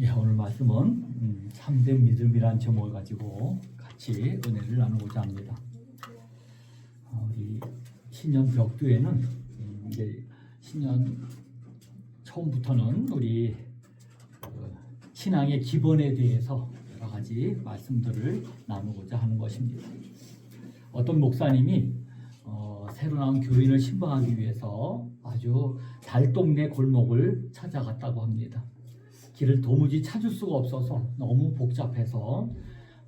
예, 오늘 말씀은 음, 참된 믿음이란 제목을 가지고 같이 은혜를 나누고자 합니다. 어, 우리 신년 벽두에는 음, 이제 신년 처음부터는 우리 그 신앙의 기본에 대해서 여러 가지 말씀들을 나누고자 하는 것입니다. 어떤 목사님이 어, 새로 나온 교인을 신방하기 위해서 아주 달동네 골목을 찾아갔다고 합니다. 길을 도무지 찾을 수가 없어서 너무 복잡해서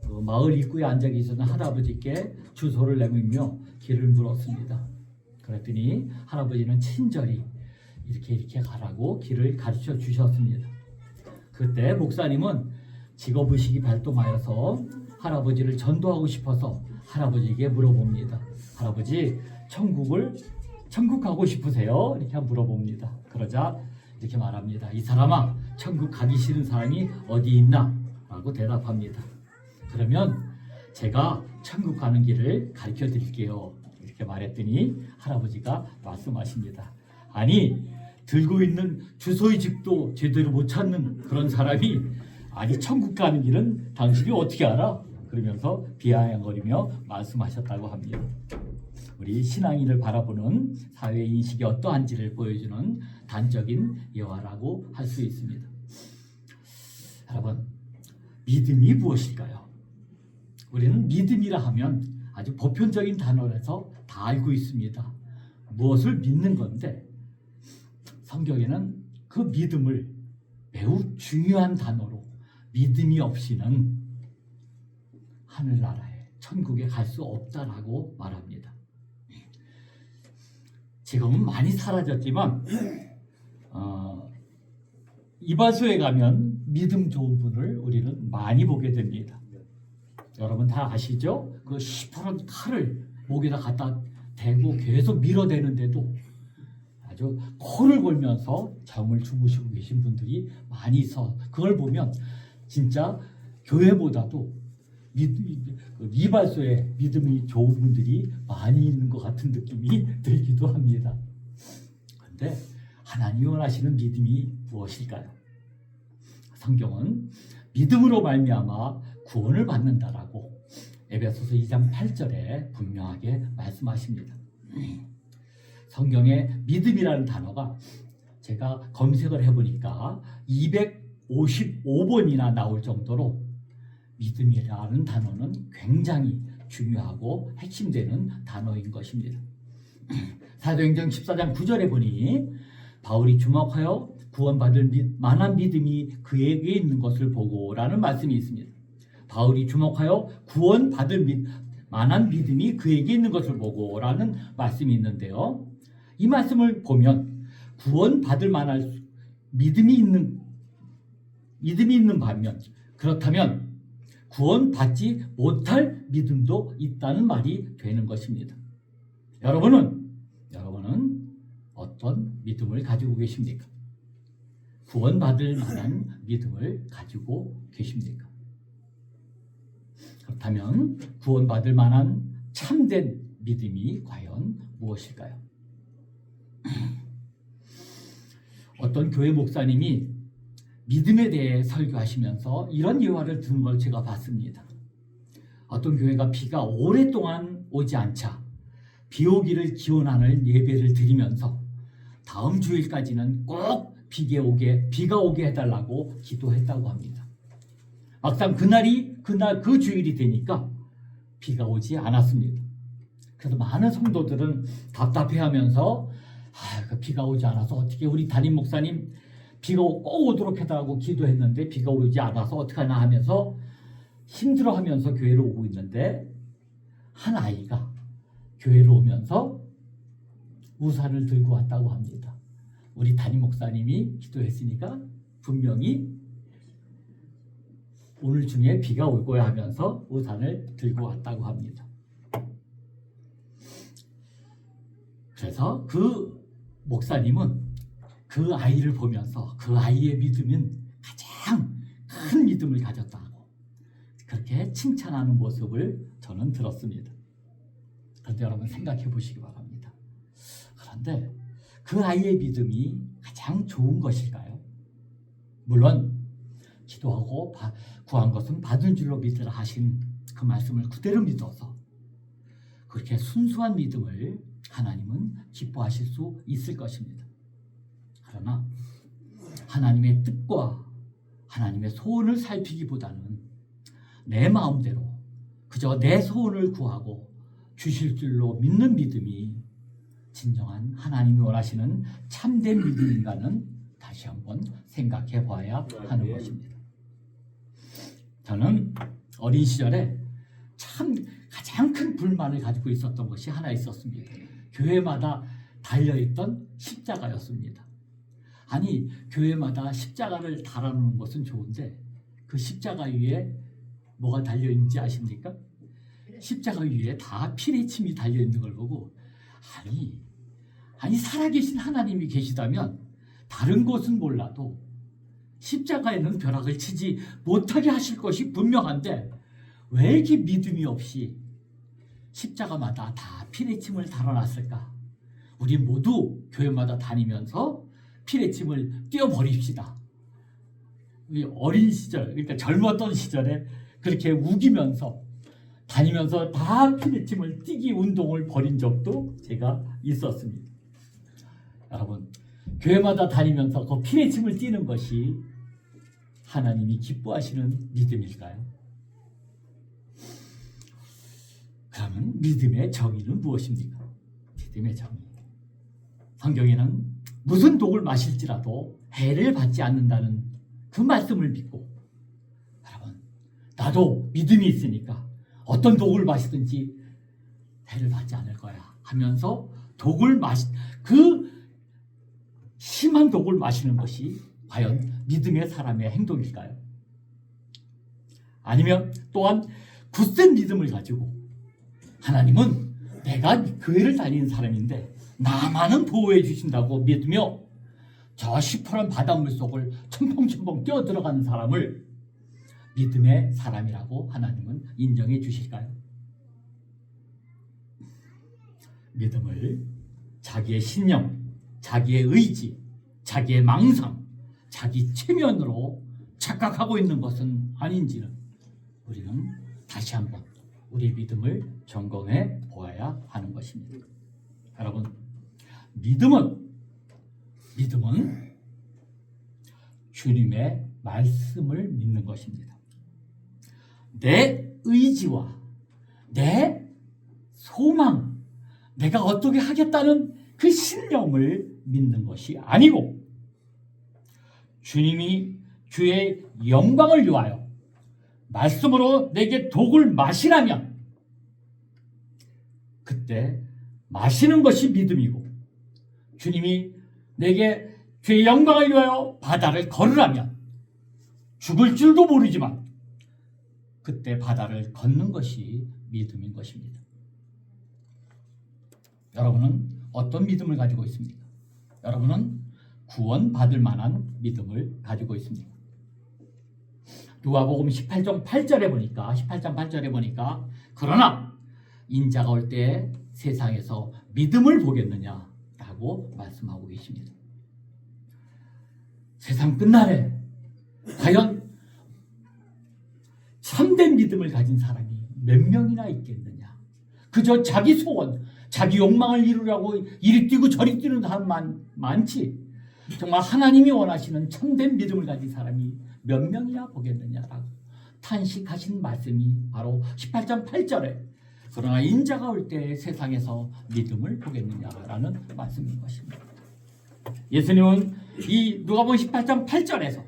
그 마을 입구에 앉아 계시던 할아버지께 주소를 내밀며 길을 물었습니다. 그랬더니 할아버지는 친절히 이렇게 이렇게 가라고 길을 가르쳐 주셨습니다. 그때 목사님은 직업 의식이 발동하여서 할아버지를 전도하고 싶어서 할아버지에게 물어봅니다. 할아버지, 천국을 천국 가고 싶으세요? 이렇게 물어봅니다. 그러자 이렇게 말합니다. 이 사람아, 천국 가기 싫은 사람이 어디 있나? 라고 대답합니다. 그러면 제가 천국 가는 길을 가르쳐 드릴게요. 이렇게 말했더니 할아버지가 말씀하십니다. 아니, 들고 있는 주소의 집도 제대로 못 찾는 그런 사람이 아니 천국 가는 길은 당신이 어떻게 알아? 그러면서 비아냥거리며 말씀하셨다고 합니다. 우리 신앙인을 바라보는 사회 인식이 어떠한지를 보여주는 단적인 예화라고 할 수 있습니다. 여러분, 믿음이 무엇일까요? 우리는 믿음이라 하면 아주 보편적인 단어라서 다 알고 있습니다. 무엇을 믿는 건데 성경에는 그 믿음을 매우 중요한 단어로 믿음이 없이는 하늘나라에 천국에 갈 수 없다라고 말합니다. 지금은 많이 사라졌지만 어, 이발소에 가면 믿음 좋은 분을 우리는 많이 보게 됩니다. 여러분 다 아시죠? 그 시퍼런 칼을 목에다 갖다 대고 계속 밀어대는데도 아주 코를 골면서 잠을 주무시고 계신 분들이 많이 있어. 그걸 보면 진짜 교회보다도 믿, 그 이발소에 믿음이 좋은 분들이 많이 있는 것 같은 느낌이 들기도 합니다. 그런데 하나님이 원하시는 믿음이 무엇일까요? 성경은 믿음으로 말미암아 구원을 받는다라고 에베소서 2장 8절에 분명하게 말씀하십니다. 성경에 믿음이라는 단어가 제가 검색을 해보니까 255번이나 나올 정도로 믿음이라는 단어는 굉장히 중요하고 핵심되는 단어인 것입니다. 사도행전 14장 9절에 보니 바울이 주목하여 구원받을 믿, 만한 믿음이 그에게 있는 것을 보고라는 말씀이 있습니다. 바울이 주목하여 구원받을 믿, 만한 믿음이 그에게 있는 것을 보고라는 말씀이 있는데요. 이 말씀을 보면 구원받을 만한 믿음이 있는 믿음이 있는 반면 그렇다면 구원받지 못할 믿음도 있다는 말이 되는 것입니다. 여러분은 여러분은 어떤 믿음을 가지고 계십니까? 구원받을 만한 믿음을 가지고 계십니까? 그렇다면 구원받을 만한 참된 믿음이 과연 무엇일까요? 어떤 교회 목사님이 믿음에 대해 설교하시면서 이런 예화를 듣는 걸 제가 봤습니다. 어떤 교회가 비가 오랫동안 오지 않자 비 오기를 기원하는 예배를 드리면서 다음 주일까지는 꼭 비가 오게 비가 오게 해달라고 기도했다고 합니다. 막상 그날이 그날 그 주일이 되니까 비가 오지 않았습니다. 그래서 많은 성도들은 답답해하면서 아, 그 비가 오지 않아서 어떻게 우리 담임 목사님 비가 꼭 오도록 해달라고 기도했는데 비가 오지 않아서 어떡하나 하면서 힘들어하면서 교회로 오고 있는데 한 아이가 교회로 오면서 우산을 들고 왔다고 합니다. 우리 담임 목사님이 기도했으니까 분명히 오늘 중에 비가 올 거야 하면서 우산을 들고 왔다고 합니다. 그래서 그 목사님은 그 아이를 보면서 그 아이의 믿음은 가장 큰 믿음을 가졌다고 그렇게 칭찬하는 모습을 저는 들었습니다. 그런데 여러분 생각해 보시기 바랍니다. 그런데 그 아이의 믿음이 가장 좋은 것일까요? 물론 기도하고 바- 구한 것은 받은 줄로 믿으라 하신 그 말씀을 그대로 믿어서 그렇게 순수한 믿음을 하나님은 기뻐하실 수 있을 것입니다. 그러나 하나님의 뜻과 하나님의 소원을 살피기보다는 내 마음대로 그저 내 소원을 구하고 주실 줄로 믿는 믿음이 진정한 하나님이 원하시는 참된 믿음인가는 다시 한번 생각해 봐야 하는 네. 것입니다. 저는 어린 시절에 참 가장 큰 불만을 가지고 있었던 것이 하나 있었습니다. 교회마다 달려있던 십자가였습니다. 아니, 교회마다 십자가를 달아놓는 것은 좋은데 그 십자가 위에 뭐가 달려 있는지 아십니까? 십자가 위에 다 피레 침이 달려 있는 걸 보고 아니, 아니 살아계신 하나님이 계시다면 다른 곳은 몰라도 십자가에는 벼락을 치지 못하게 하실 것이 분명한데 왜 이렇게 믿음이 없이 십자가마다 다 피레침을 달아놨을까? 우리 모두 교회마다 다니면서 피레침을 띄워버립시다. 어린 시절, 그러니까 젊었던 시절에 그렇게 우기면서 다니면서 다 피레침을 띄기 운동을 벌인 적도 제가 있었습니다. 여러분, 교회마다 다니면서 그 피레침을 띄는 것이 하나님이 기뻐하시는 믿음일까요? 그러면 믿음의 정의는 무엇입니까? 믿음의 정의. 성경에는 무슨 독을 마실지라도 해를 받지 않는다는 그 말씀을 믿고 여러분 나도 믿음이 있으니까 어떤 독을 마시든지 해를 받지 않을 거야 하면서 독을 마시 그 심한 독을 마시는 것이 과연 믿음의 사람의 행동일까요? 아니면 또한 굳센 믿음을 가지고 하나님은 내가 교회를 다니는 사람인데 나만은 보호해 주신다고 믿으며 저 시퍼런 바닷물 속을 첨벙첨벙 뛰어 들어가는 사람을 믿음의 사람이라고 하나님은 인정해 주실까요? 믿음을 자기의 신념, 자기의 의지, 자기의 망상, 자기 체면으로 착각하고 있는 것은 아닌지는 우리는 다시 한번 우리 믿음을 점검해 보아야 하는 것입니다. 여러분, 믿음은 믿음은 주님의 말씀을 믿는 것입니다. 내 의지와 내 소망, 내가 어떻게 하겠다는 그 신념을 믿는 것이 아니고 주님이 주의 영광을 위하여 말씀으로 내게 독을 마시라면 그때 마시는 것이 믿음이고 주님이 내게 주의 영광을 위하여 바다를 걸으라면 죽을 줄도 모르지만 그때 바다를 걷는 것이 믿음인 것입니다. 여러분은 어떤 믿음을 가지고 있습니까? 여러분은 구원받을 만한 믿음을 가지고 있습니까? 누가복음 18장 8절에 보니까 18장 8절에 보니까 그러나 인자가 올 때 세상에서 믿음을 보겠느냐 라고 말씀하고 계십니다. 세상 끝날에 과연 참된 믿음을 가진 사람이 몇 명이나 있겠느냐? 그저 자기 소원, 자기 욕망을 이루려고 이리 뛰고 저리 뛰는 사람만 많지. 정말 하나님이 원하시는 참된 믿음을 가진 사람이 몇 명이나 보겠느냐라고 탄식하신 말씀이 바로 18장 8절에 그러나 인자가 올 때 세상에서 믿음을 보겠느냐라는 말씀인 것입니다. 예수님은 이 누가복음 18장 8절에서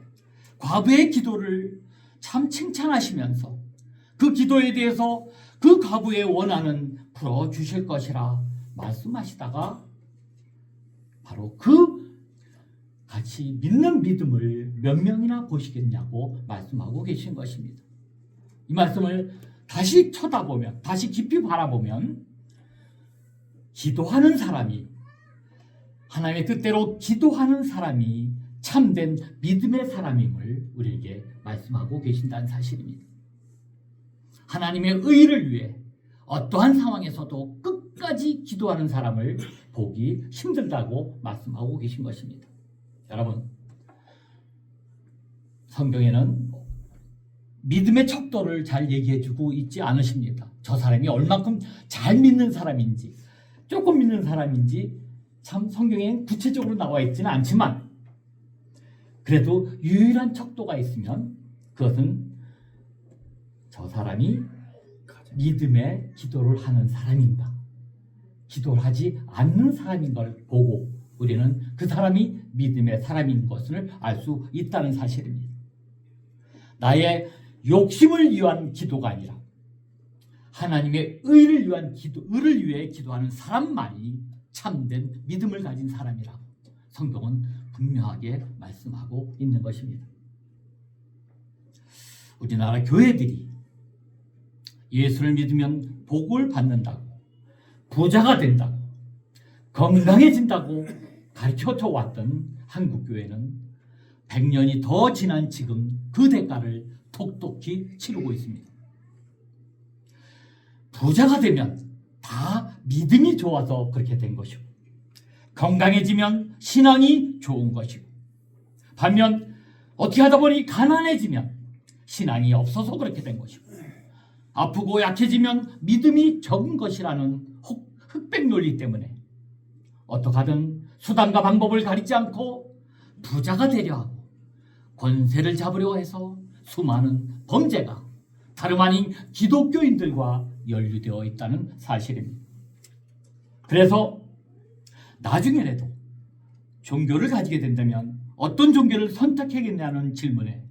과부의 기도를 참 칭찬하시면서 그 기도에 대해서 그 과부의 원한은 풀어 주실 것이라 말씀하시다가 바로 그 같이 믿는 믿음을 몇 명이나 보시겠냐고 말씀하고 계신 것입니다. 이 말씀을 다시 쳐다보면, 다시 깊이 바라보면, 기도하는 사람이, 하나님의 뜻대로 기도하는 사람이 참된 믿음의 사람임을 우리에게 말씀하고 계신다는 사실입니다. 하나님의 의를 위해 어떠한 상황에서도 끝까지 기도하는 사람을 보기 힘들다고 말씀하고 계신 것입니다. 여러분, 성경에는 믿음의 척도를 잘 얘기해주고 있지 않으십니다. 저 사람이 얼만큼 잘 믿는 사람인지, 조금 믿는 사람인지 참 성경에 구체적으로 나와 있지는 않지만 그래도 유일한 척도가 있으면 그것은 저 사람이 믿음의 기도를 하는 사람인가, 기도를 하지 않는 사람인 걸 보고 우리는 그 사람이 믿음의 사람인 것을 알 수 있다는 사실입니다. 나의 욕심을 위한 기도가 아니라 하나님의 의를 위한 기도, 의를 위해 기도하는 사람만이 참된 믿음을 가진 사람이라고 성경은 분명하게 말씀하고 있는 것입니다. 우리나라 교회들이 예수를 믿으면 복을 받는다고, 부자가 된다고, 건강해진다고 가르쳐 왔던 한국 교회는 100년이 더 지난 지금 그 대가를 톡톡히 치르고 있습니다. 부자가 되면 다 믿음이 좋아서 그렇게 된 것이고, 건강해지면 신앙이 좋은 것이고, 반면 어떻게 하다 보니 가난해지면 신앙이 없어서 그렇게 된 것이고, 아프고 약해지면 믿음이 적은 것이라는 혹- 흑백 논리 때문에 어떻게 하든 수단과 방법을 가리지 않고 부자가 되려 하고 권세를 잡으려 해서 수많은 범죄가 다름 아닌 기독교인들과 연루되어 있다는 사실입니다. 그래서 나중에라도 종교를 가지게 된다면 어떤 종교를 선택하겠냐는 질문에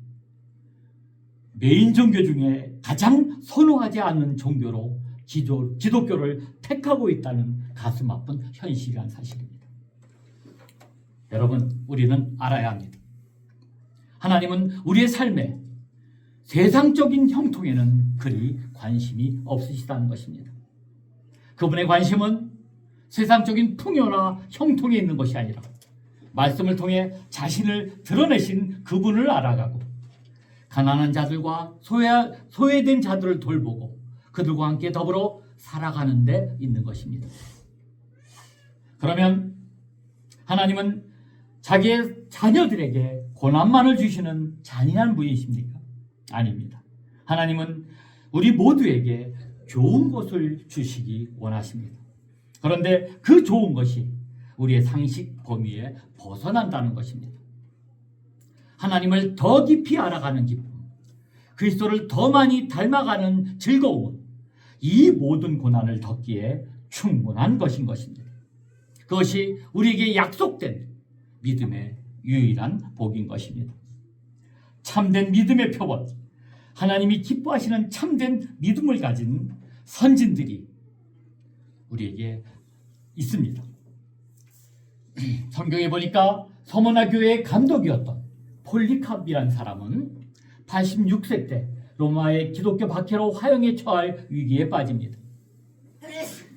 메인 종교 중에 가장 선호하지 않는 종교로 기도, 기독교를 택하고 있다는 가슴 아픈 현실이란 사실입니다. 여러분, 우리는 알아야 합니다. 하나님은 우리의 삶에 세상적인 형통에는 그리 관심이 없으시다는 것입니다. 그분의 관심은 세상적인 풍요나 형통에 있는 것이 아니라 말씀을 통해 자신을 드러내신 그분을 알아가고 가난한 자들과 소외, 소외된 자들을 돌보고 그들과 함께 더불어 살아가는 데 있는 것입니다. 그러면 하나님은 자기의 자녀들에게 고난만을 주시는 잔인한 분이십니까? 아닙니다. 하나님은 우리 모두에게 좋은 것을 주시기 원하십니다. 그런데 그 좋은 것이 우리의 상식 범위에 벗어난다는 것입니다. 하나님을 더 깊이 알아가는 기쁨, 그리스도를 더 많이 닮아가는 즐거움은 이 모든 고난을 덮기에 충분한 것인 것입니다. 그것이 우리에게 약속된 믿음의 유일한 복인 것입니다. 참된 믿음의 표본, 하나님이 기뻐하시는 참된 믿음을 가진 선진들이 우리에게 있습니다. 성경에 보니까 서머나 교회의 감독이었던 폴리캅이라는 사람은 86세 때 로마의 기독교 박해로 화형에 처할 위기에 빠집니다.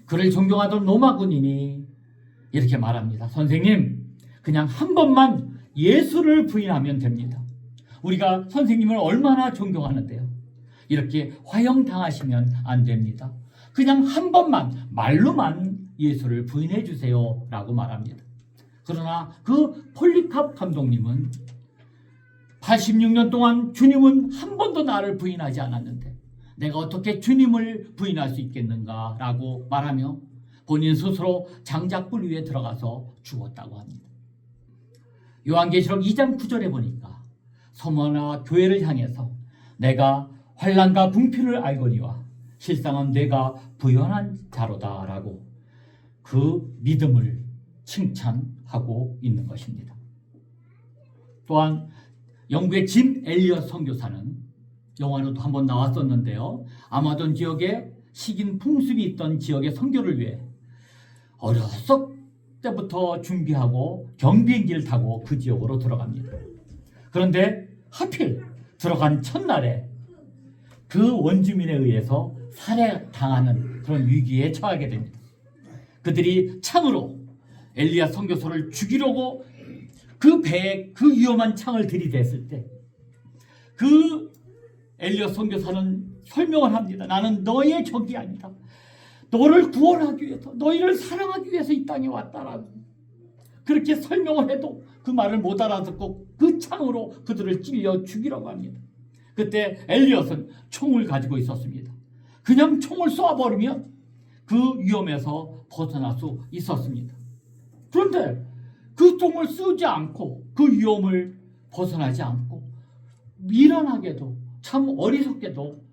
그를 존경하던 로마 군인이 이렇게 말합니다. 선생님, 그냥 한 번만 예수를 부인하면 됩니다. 우리가 선생님을 얼마나 존경하는데요. 이렇게 화형당하시면 안 됩니다. 그냥 한 번만 말로만 예수를 부인해 주세요. 라고 말합니다. 그러나 그 폴리캅 감독님은 86년 동안 주님은 한 번도 나를 부인하지 않았는데 내가 어떻게 주님을 부인할 수 있겠는가 라고 말하며 본인 스스로 장작불 위에 들어가서 죽었다고 합니다. 요한계시록 2장 9절에 보니까 서머나 교회를 향해서 내가 환란과 궁핍을 알거니와 실상은 내가 부연한 자로다라고 그 믿음을 칭찬하고 있는 것입니다. 또한 영국의 짐 엘리엇 선교사는 영화로도 한번 나왔었는데요. 아마존 지역에 식인 풍습이 있던 지역의 선교를 위해 어렸을 때부터 준비하고 경비행기를 타고 그 지역으로 들어갑니다. 그런데 하필 들어간 첫날에 그 원주민에 의해서 살해당하는 그런 위기에 처하게 됩니다. 그들이 창으로 엘리야 선교사를 죽이려고 그 배에 그 위험한 창을 들이댔을 때 그 엘리야 선교사는 설명을 합니다. 나는 너의 적이 아니다. 너를 구원하기 위해서 너희를 사랑하기 위해서 이 땅에 왔다라고 그렇게 설명을 해도 그 말을 못 알아듣고 그 창으로 그들을 찔려 죽이라고 합니다. 그때 엘리엇은 총을 가지고 있었습니다. 그냥 총을 쏘아버리면 그 위험에서 벗어날 수 있었습니다. 그런데 그 총을 쓰지 않고 그 위험을 벗어나지 않고 미련하게도 참 어리석게도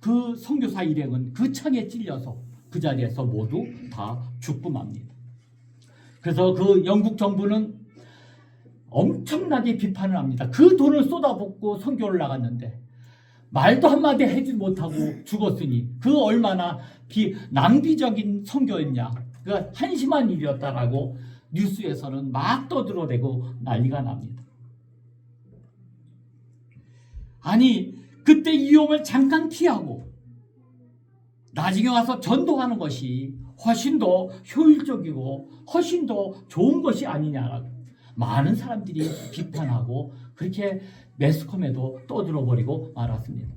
그 선교사 일행은 그 창에 찔려서 그 자리에서 모두 다 죽고 맙니다. 그래서 그 영국 정부는 엄청나게 비판을 합니다. 그 돈을 쏟아붓고 선교를 나갔는데 말도 한마디 해지 못하고 죽었으니 그 얼마나 비, 낭비적인 선교였냐. 그 한심한 일이었다라고 뉴스에서는 막 떠들어대고 난리가 납니다. 아니 그때 위험을 잠깐 피하고 나중에 와서 전도하는 것이 훨씬 더 효율적이고 훨씬 더 좋은 것이 아니냐라고 많은 사람들이 비판하고 그렇게 매스컴에도 떠들어버리고 말았습니다.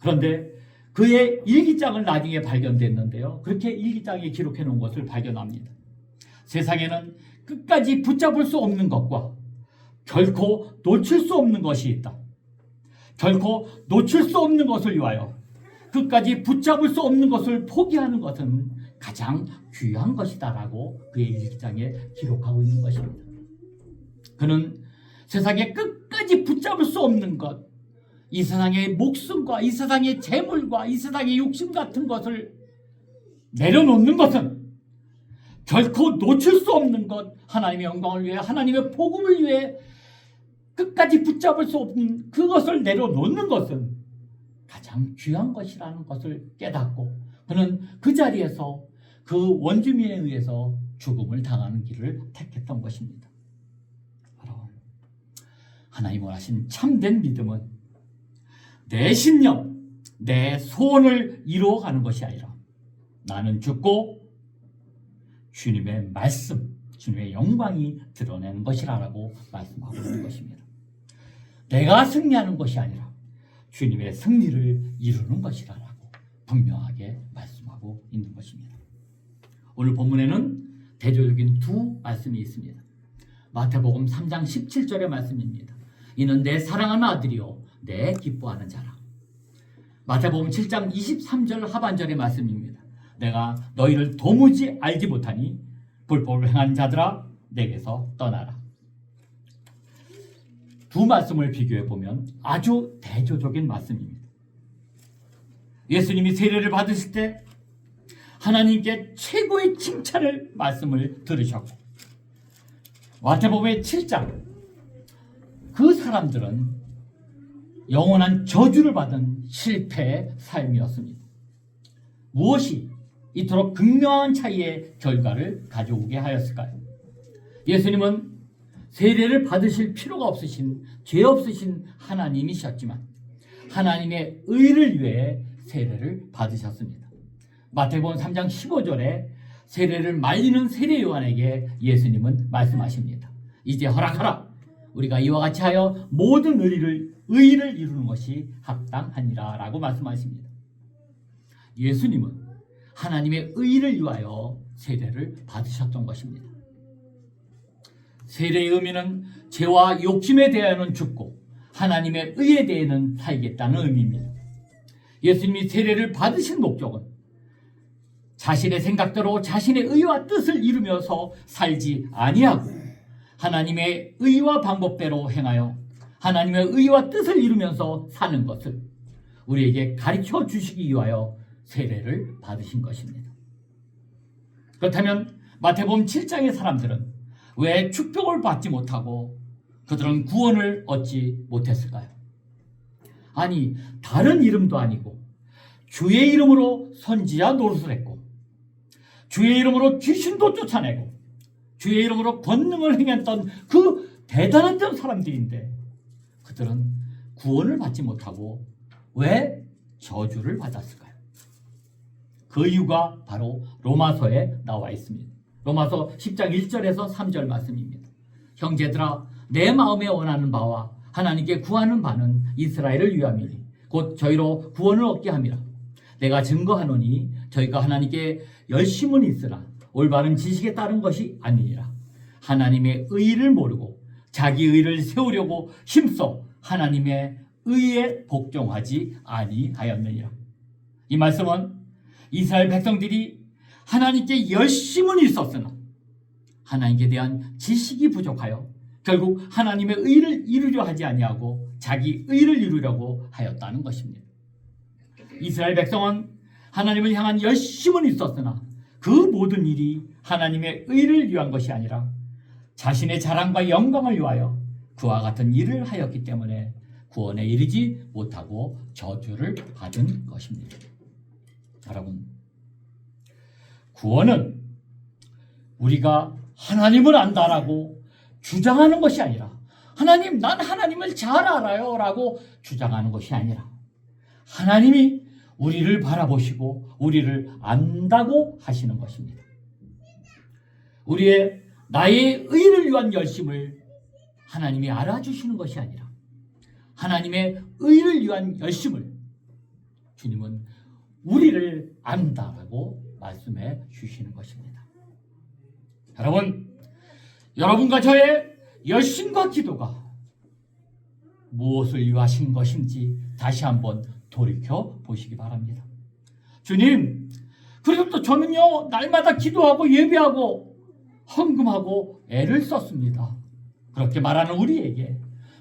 그런데 그의 일기장을 나중에 발견됐는데요. 그렇게 일기장에 기록해 놓은 것을 발견합니다. 세상에는 끝까지 붙잡을 수 없는 것과 결코 놓칠 수 없는 것이 있다. 결코 놓칠 수 없는 것을 위하여 끝까지 붙잡을 수 없는 것을 포기하는 것은 가장 귀한 것이다라고 그의 일기장에 기록하고 있는 것입니다. 그는 세상에 끝까지 붙잡을 수 없는 것, 이 세상의 목숨과 이 세상의 재물과 이 세상의 욕심 같은 것을 내려놓는 것은 결코 놓칠 수 없는 것, 하나님의 영광을 위해 하나님의 복음을 위해 끝까지 붙잡을 수 없는 그것을 내려놓는 것은 가장 귀한 것이라는 것을 깨닫고 그는 그 자리에서 그 원주민에 의해서 죽음을 당하는 길을 택했던 것입니다. 바로 하나님 원하신 참된 믿음은 내 신념, 내 소원을 이루어가는 것이 아니라 나는 죽고 주님의 말씀, 주님의 영광이 드러내는 것이라고 말씀하고 있는 것입니다. 내가 승리하는 것이 아니라 주님의 승리를 이루는 것이라고 분명하게 말씀하고 있는 것입니다. 오늘 본문에는 대조적인 두 말씀이 있습니다. 마태복음 3장 17절의 말씀입니다. 이는 내 사랑하는 아들이요 내 기뻐하는 자라. 마태복음 7장 23절 하반절의 말씀입니다. 내가 너희를 도무지 알지 못하니 불법을 행한 자들아 내게서 떠나라. 두 말씀을 비교해 보면 아주 대조적인 말씀입니다. 예수님이 세례를 받으실 때 하나님께 최고의 칭찬을 말씀을 들으셨고 마태복음의 7장 그 사람들은 영원한 저주를 받은 실패의 삶이었습니다. 무엇이 이토록 극명한 차이의 결과를 가져오게 하였을까요? 예수님은 세례를 받으실 필요가 없으신 죄 없으신 하나님이셨지만 하나님의 의를 위해 세례를 받으셨습니다. 마태복음 3장 15절에 세례를 말리는 세례 요한에게 예수님은 말씀하십니다. 이제 허락하라. 우리가 이와 같이 하여 모든 의를 의를 이루는 것이 합당하니라라고 말씀하십니다. 예수님은 하나님의 의를 위하여 세례를 받으셨던 것입니다. 세례의 의미는 죄와 욕심에 대하여는 죽고 하나님의 의에 대해는 살겠다는 의미입니다. 예수님이 세례를 받으신 목적은 자신의 생각대로 자신의 의와 뜻을 이루면서 살지 아니하고 하나님의 의와 방법대로 행하여 하나님의 의와 뜻을 이루면서 사는 것을 우리에게 가르쳐 주시기 위하여 세례를 받으신 것입니다. 그렇다면 마태복음 7장의 사람들은 왜 축복을 받지 못하고 그들은 구원을 얻지 못했을까요? 아니 다른 이름도 아니고 주의 이름으로 선지자 노릇을 했고 주의 이름으로 귀신도 쫓아내고 주의 이름으로 권능을 행했던 그 대단한 사람들인데 그들은 구원을 받지 못하고 왜 저주를 받았을까요? 그 이유가 바로 로마서에 나와 있습니다. 로마서 10장 1절에서 3절 말씀입니다. 형제들아 내 마음에 원하는 바와 하나님께 구하는 바는 이스라엘을 위함이니 곧 저희로 구원을 얻게 함이라. 내가 증거하노니 저희가 하나님께 열심은 있으나 올바른 지식에 따른 것이 아니니라. 하나님의 의를 모르고 자기 의를 세우려고 힘써 하나님의 의에 복종하지 아니하였느니라. 이 말씀은 이스라엘 백성들이 하나님께 열심은 있었으나 하나님께 대한 지식이 부족하여 결국 하나님의 의를 이루려 하지 아니하고 자기 의를 이루려고 하였다는 것입니다. 이스라엘 백성은 하나님을 향한 열심은 있었으나 그 모든 일이 하나님의 의를 위한 것이 아니라 자신의 자랑과 영광을 위하여 그와 같은 일을 하였기 때문에 구원에 이르지 못하고 저주를 받은 것입니다. 여러분, 구원은 우리가 하나님을 안다라고 주장하는 것이 아니라 하나님, 난 하나님을 잘 알아요 라고 주장하는 것이 아니라 하나님이 우리를 바라보시고 우리를 안다고 하시는 것입니다. 우리의 나의 의를 위한 열심을 하나님이 알아주시는 것이 아니라 하나님의 의를 위한 열심을 주님은 우리를 안다라고 말씀해 주시는 것입니다. 여러분, 여러분과 저의 열심과 기도가 무엇을 위하신 것인지 다시 한번 돌이켜 보시기 바랍니다. 주님, 그리고 또 저는요, 날마다 기도하고 예배하고 헌금하고 애를 썼습니다. 그렇게 말하는 우리에게,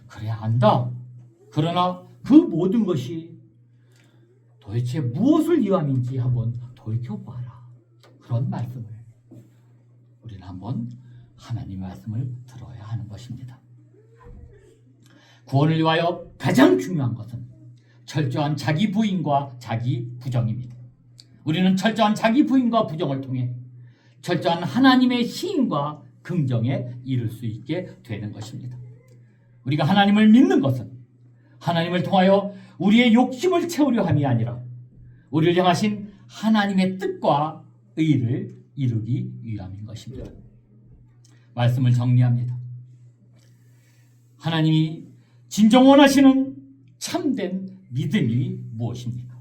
그래, 안다. 그러나 그 모든 것이 도대체 무엇을 위함인지 한번 돌이켜봐라. 그런 말씀을 우리는 한번 하나님의 말씀을 들어야 하는 것입니다. 구원을 위하여 가장 중요한 것은 철저한 자기 부인과 자기 부정입니다. 우리는 철저한 자기 부인과 부정을 통해 철저한 하나님의 시인과 긍정에 이를 수 있게 되는 것입니다. 우리가 하나님을 믿는 것은 하나님을 통하여 우리의 욕심을 채우려 함이 아니라 우리를 향하신 하나님의 뜻과 의를 이루기 위함인 것입니다. 말씀을 정리합니다. 하나님이 진정 원하시는 참된 믿음이 무엇입니까?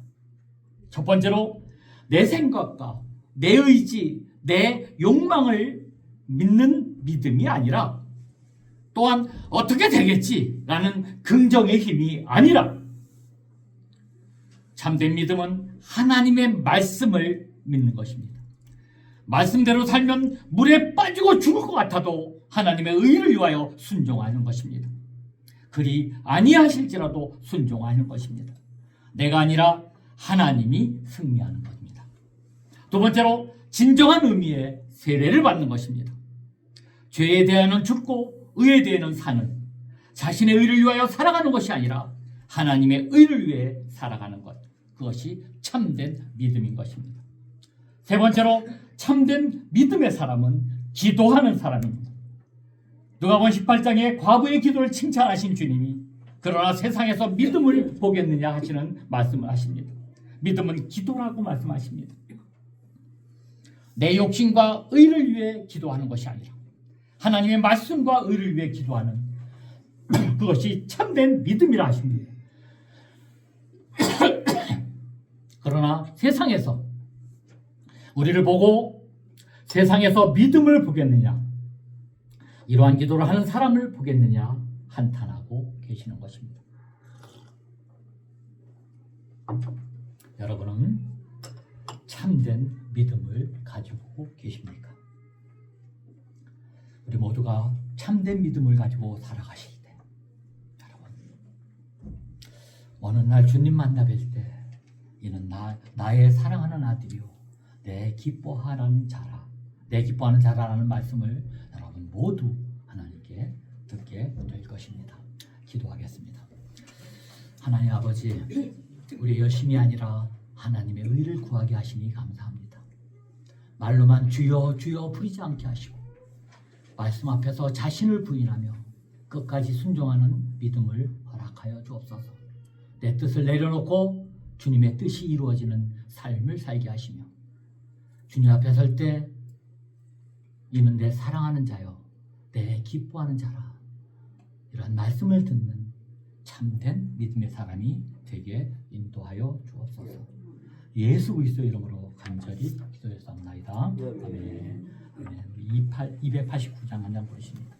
첫 번째로 내 생각과 내 의지, 내 욕망을 믿는 믿음이 아니라 또한 어떻게 되겠지라는 긍정의 힘이 아니라 참된 믿음은 하나님의 말씀을 믿는 것입니다. 말씀대로 살면 물에 빠지고 죽을 것 같아도 하나님의 의를 위하여 순종하는 것입니다. 그리 아니하실지라도 순종하는 것입니다. 내가 아니라 하나님이 승리하는 것입니다. 두 번째로 진정한 의미의 세례를 받는 것입니다. 죄에 대해는 죽고 의에 대해는 사는 자신의 의를 위하여 살아가는 것이 아니라 하나님의 의를 위해 살아가는 것. 그것이 참된 믿음인 것입니다. 세 번째로 참된 믿음의 사람은 기도하는 사람입니다. 누가복음 18장에 과부의 기도를 칭찬하신 주님이 그러나 세상에서 믿음을 보겠느냐 하시는 말씀을 하십니다. 믿음은 기도라고 말씀하십니다. 내 욕심과 의를 위해 기도하는 것이 아니라 하나님의 말씀과 의를 위해 기도하는 그것이 참된 믿음이라 하십니다. 그러나 세상에서 우리를 보고 세상에서 믿음을 보겠느냐 이러한 기도를 하는 사람을 보겠느냐 한탄하고 계시는 것입니다. 여러분은 참된 믿음을 가지고 계십니까? 우리 모두가 참된 믿음을 가지고 살아가실 때, 여러분, 어느 날 주님 만나 뵐 때, 이는 나, 나의 사랑하는 아들이요, 내 기뻐하는 자라, 내 기뻐하는 자라라는 말씀을 여러분 모두 하나님께 듣게 될 것입니다. 기도하겠습니다. 하나님 아버지, 우리 열심이 아니라 하나님의 의를 구하게 하시니 감사합니다. 말로만 주여 주여 부리지 않게 하시고 말씀 앞에서 자신을 부인하며 끝까지 순종하는 믿음을 허락하여 주옵소서. 내 뜻을 내려놓고 주님의 뜻이 이루어지는 삶을 살게 하시며 주님 앞에 설 때 이는 내 사랑하는 자요 내 기뻐하는 자라 이런 말씀을 듣는 참된 믿음의 사람이 되게 인도하여 주옵소서. 예수 그리스도 이름으로 간절히 기도했사옵나이다. 아멘. 아멘. 289장 한 장 보십니다.